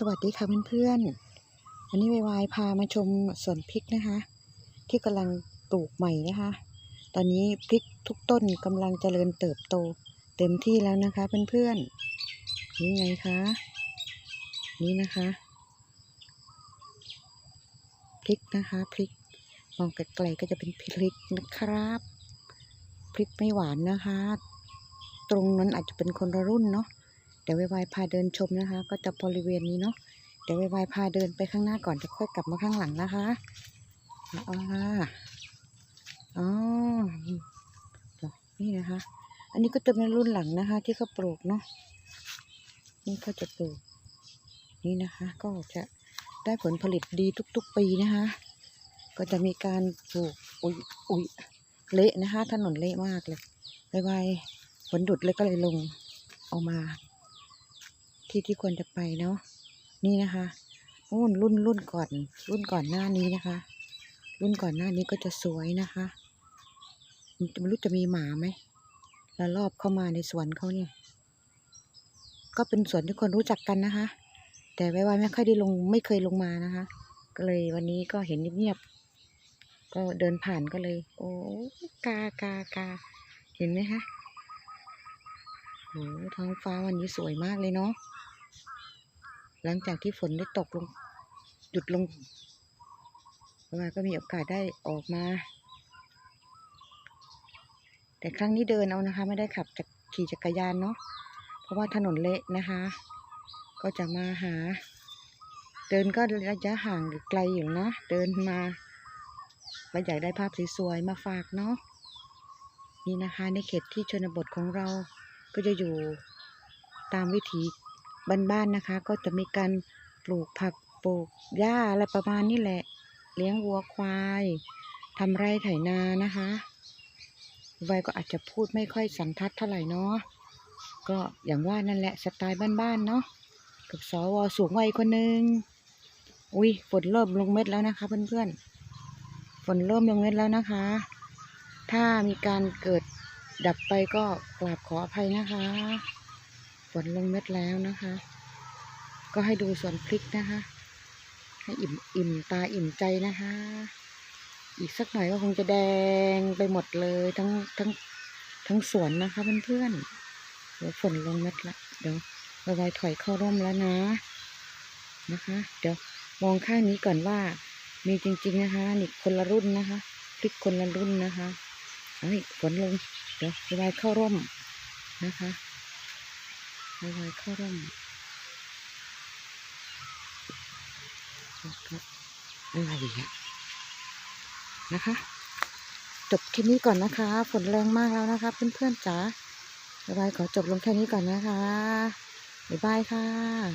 สวัสดีค่ะเพื่อนๆวันนี้วายพามาชมสวนพริกนะคะ ที่กำลังปลูกใหม่นะคะ ตอนนี้พริกทุกต้นกำลังเจริญเติบโต เต็มที่แล้วนะคะเพื่อนๆนี่ไงคะนี่นะคะพริกนะคะพริกมองไกลๆก็จะเป็นพริกนะครับพริกไม่หวานนะคะ ตรงนั้นอาจจะเป็นคนละรุ่นเนาะ เดี๋ยวไวๆพาเดินชมนะคะ ก็จะบริเวณนี้เนาะเดี๋ยวไวๆพาเดินไปข้างหน้าก่อนจะค่อยกลับมาข้างหลังนะคะอ๋ออ๋อนี่นะคะ อันนี้ก็จะเป็นรุ่นหลังนะคะ ที่เขาปลูกเนาะนี่เขาจะปลูก นี่นะคะ ก็จะได้ผลผลิตดีทุกๆปีนะคะ ก็จะมีการปลูกอุ้ยอุ้ยเละนะคะ ถนนเละมากเลยไวๆฝนดุดเลยก็เลยลงเออกมา ที่ที่ควรจะไปเนาะนี่นะคะโอ้รุ่นรุ่นก่อน รุ่นก่อนหน้านี้นะคะ รุ่นก่อนหน้านี้ก็จะสวยนะคะมันจะไม่รู้จะมีหมาไหมแล้วรอบเข้ามาในสวนเขาเนี่ย ก็เป็นสวนที่คนรู้จักกันนะคะ แต่ไว้ไว้ไม่ค่อยได้ลงไม่เคยลงมานะคะ ก็เลยวันนี้ก็เห็นเงียบๆก็เดินผ่านก็เลย โอ้กากากาเห็นไหมคะ โอ้ท้องฟ้าวันนี้สวยมากเลยเนาะ หลังจากที่ฝนได้ตกลง หยุดลงประมาก็มีโอกาสได้ออกมา แต่ครั้งนี้เดินเอานะคะ ไม่ได้ขับจากขี่จักรยานเนาะ เพราะว่าถนนเละนะคะ ก็จะมาหา เดินก็ระยะห่างไกลอยู่นะ เดินมาเราอยากได้ภาพสวยๆมาฝากเนาะ นี่นะคะในเขตที่ชนบทของเรา ก็จะอยู่ตามวิถีบ้านๆนะคะ ก็จะมีการปลูกผักปลูกหญ้าอะไรประมาณนี้แหละ เลี้ยงวัวควายทำไร่ไถนานะคะไวยก็อาจจะพูดไม่ค่อยสันทัดเท่าไหร่เนาะก็อย่างว่านั่นแหละสไตล์บ้านๆเนาะกับสวสูงวัยคนหนึ่งอุ้ยฝนเริ่มลงเม็ดแล้วนะคะ เพื่อนๆฝนเริ่มลงเม็ดแล้วนะคะ ถ้ามีการเกิด ดับไปก็กราบขออภัยนะคะ ฝนลงเม็ดแล้วนะคะ ก็ให้ดูสวนพริกนะคะ ให้อิ่มอิ่มตาอิ่มใจนะคะ อีกสักหน่อยก็คงจะแดงไปหมดเลย ทั้งทั้งทั้งสวนนะคะเพื่อนๆเดี๋ยวฝนลงเม็ดละเดี๋ยวเระบายถอยเข้าร่มแล้วนะนะคะ เดี๋ยวมองข้างนี้ก่อนว่ามีจริงๆนะคะนี่คนละรุ่นนะคะ พริกคนละรุ่นนะคะ เฮ้ยฝนลง เดี๋ยวระบายเข้าร่มนะคะระบายเข้าร่มนะครับอะไรอะนะคะ จบคลิปนี้ก่อนนะคะ ฝนแรงมากแล้วนะคะ เพื่อนๆจ๋าระบายขอจบลงแค่นี้ก่อนนะคะบ๊ายบายค่ะ